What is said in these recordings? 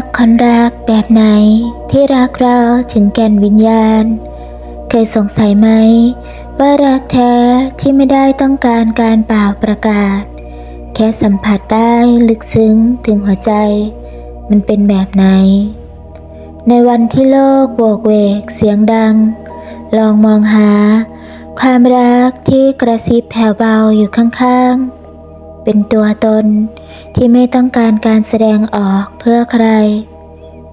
กคนรักแบบไหนที่รักเราถึงแก่นวิญญาณ เคยสงสัยไหม ว่ารักแท้ที่ไม่ได้ต้องการการเปล่าประกาศ แค่สัมผัสได้ลึกซึ้งถึงหัวใจ มันเป็นแบบไหน ในวันที่โลกโบกเวกเสียงดัง ลองมองหา ความรักที่กระซิบแผ่วเบาอยู่ข้างๆ เป็นตัวตน ที่ไม่ต้องการการแสดงออกเพื่อใคร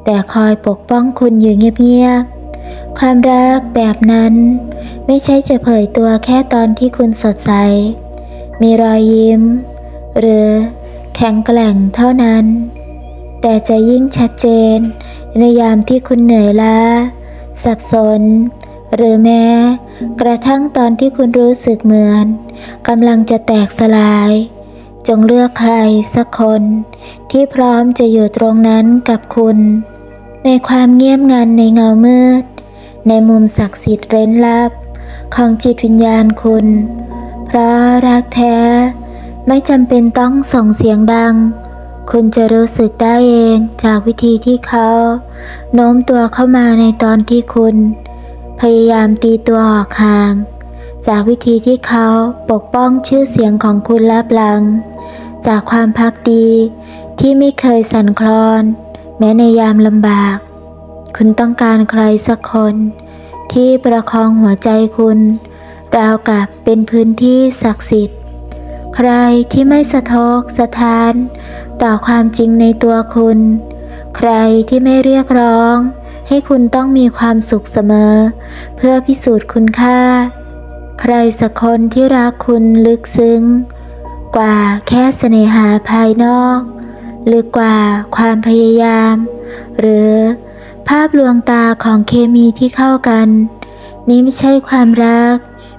แต่คอยปกป้องคุณอยู่เงียบๆ ความรักแบบนั้น ไม่ใช่จะเผยตัวแค่ตอนที่คุณสดใส มีรอยยิ้ม หรือแข็งแกร่งเท่านั้น แต่จะยิ่งชัดเจน ในยามที่คุณเหนื่อยล้า สับสน หรือแม้ กระทั่งตอนที่คุณรู้สึกเหมือนกำลังจะแตกสลาย จงเลือกใครสักคน ที่พร้อมจะอยู่ตรงนั้นกับคุณ ในความเงียบงันในเงามืด ในมุมศักดิ์สิทธิ์เร้นลับ ของจิตวิญญาณคุณ เพราะรักแท้ ไม่จำเป็นต้องส่งเสียงดัง คุณจะรู้สึกได้เองจากวิธีที่เขาโน้มตัวเข้ามาในตอนที่คุณ พยายามตีตัวออกห่าง จากวิธีที่เขาปกป้องชื่อเสียงของคุณลับหลัง จากความพักดีที่ไม่เคยสั่นคลอน แม้ในยามลำบาก คุณต้องการใครสักคน ที่ประคองหัวใจคุณ ราวกับเป็นพื้นที่ศักดิ์สิทธิ์ ใครที่ไม่สะทกสะท้านต่อความจริงในตัวคุณ ใครที่ไม่เรียกร้อง ให้คุณต้องมีความสุขเสมอ เพื่อพิสูจน์คุณค่า ใครสักคนที่รักคุณลึกซึ้ง กว่าแค่เสน่หาภายนอก หรือกว่าความพยายาม หรือภาพลวงตาของเคมีที่เข้ากัน นี่ไม่ใช่ความรัก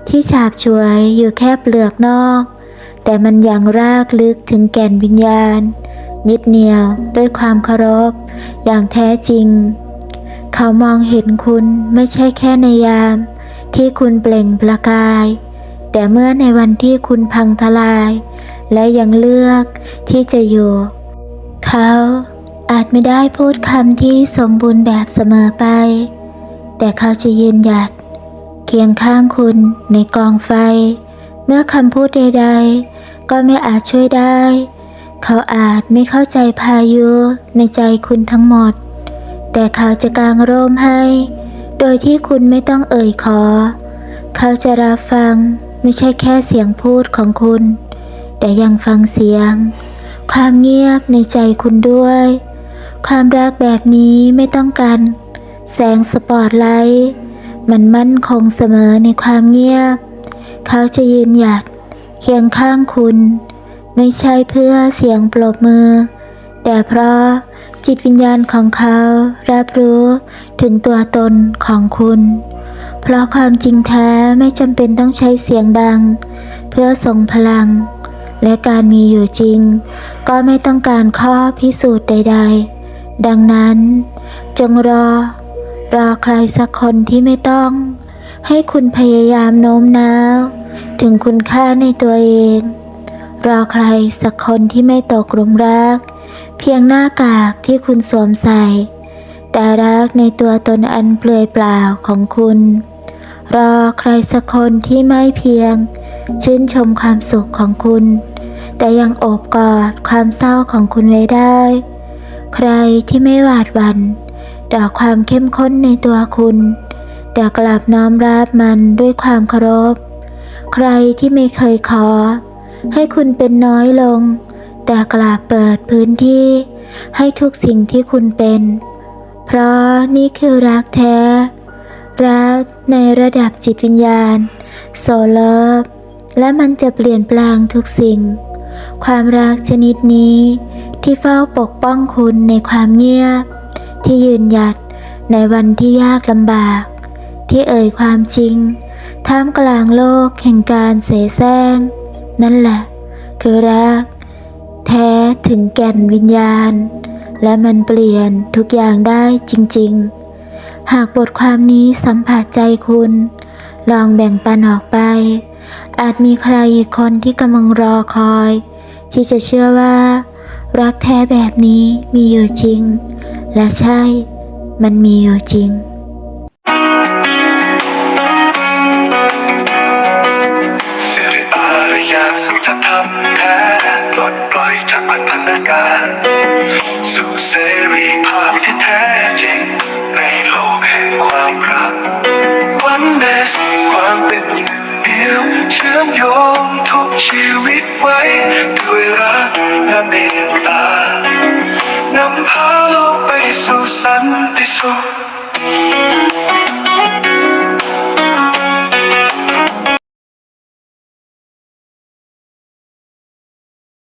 ที่ฉาบฉวยอยู่แค่เปลือกนอก แต่มันยังรากลึกถึงแก่นวิญญาณ ยึดเหนี่ยวด้วยความเคารพ อย่างแท้จริง เขามองเห็นคุณไม่ใช่แค่ในยาม ที่คุณเปล่งประกาย แต่เมื่อในวันที่คุณพังทลาย และยังเลือกที่จะอยู่ เขาอาจไม่ได้พูดคำที่สมบูรณ์แบบเสมอไป แต่เขาจะยืนหยัด เคียงข้างคุณในกองไฟ เมื่อคำพูดใด ๆ ก็ไม่อาจช่วยได้ เขาอาจไม่เข้าใจพายุในใจคุณทั้งหมด แต่เขาจะกางร่มให้ โดยที่คุณไม่ต้องเอ่ยขอ เขาจะรับฟังไม่ใช่แค่เสียงพูดของคุณ แต่ยังฟังเสียง ความเงียบในใจคุณด้วย ความรักแบบนี้ไม่ต้องการแสงสปอตไลท์มันมั่นคงเสมอในความเงียบ เขาจะยืนหยัดเคียงข้างคุณ ไม่ใช่เพื่อเสียงปรบมือ แต่เพราะ จิตวิญญาณของเขารับรู้ถึงตัวตนของคุณ เพราะความจริงแท้ไม่จำเป็นต้องใช้เสียงดัง เพื่อส่งพลัง และการมีอยู่จริง ก็ไม่ต้องการข้อพิสูจน์ใด ๆ ดังนั้น จงรอ รอใครสักคนที่ไม่ต้อง ให้คุณพยายามโน้มน้าว ถึงคุณค่าในตัวเอง รอใครสักคนที่ไม่ตกหลุมรัก พียงหน้ากากที่คุณสวมใส่ แต่รักในตัวตนอันเปลือยเปล่าของคุณ รอใครสักคนที่ไม่เพียง ชื่นชมความสุขของคุณ แต่ยังโอบกอดความเศร้าของคุณไว้ได้ ใครที่ไม่หวาดหวั่นต่อความเข้มข้นในตัวคุณ แต่กลับน้อมรับมันด้วยความเคารพ ใครที่ไม่เคยขอ ให้คุณเป็นน้อยลง แต่กลับเปิดพื้นที่ให้ทุกสิ่งที่คุณเป็น เพราะนี่คือรักแท้ รักในระดับจิตวิญญาณ โซลฟและมันจะเปลี่ยนแปลงทุกสิ่ง ความรักชนิดนี้ที่เฝ้าปกป้องคุณในความเงียบ ที่ยืนหยัดในวันที่ยากลำบาก ที่เอ่ยความจริง ท่ามกลางโลกแห่งการเสแสร้ง นั่นแหละ คือรัก แท้ถึงแก่นวิญญาณ และมันเปลี่ยนทุกอย่างได้จริง ๆ หากบทความนี้สัมผัสใจคุณ ลองแบ่งปันออกไป อาจมีใครอีกคนที่กำลังรอคอย ที่จะเชื่อว่า รักแท้แบบนี้มีอยู่จริง และใช่ มันมีอยู่จริงสิริอารยาสัจธรรม ดปล่อยจากพันธนาการสู่เสรีภาพที่แท้จริง ในโลกแห่งความรักวันเดสความเป็นหนึ่งเดียว เชื่อมโยงทุกชีวิตไว้ ด้วยรักและเมตตานำพาโลกไปสู่สันติสุข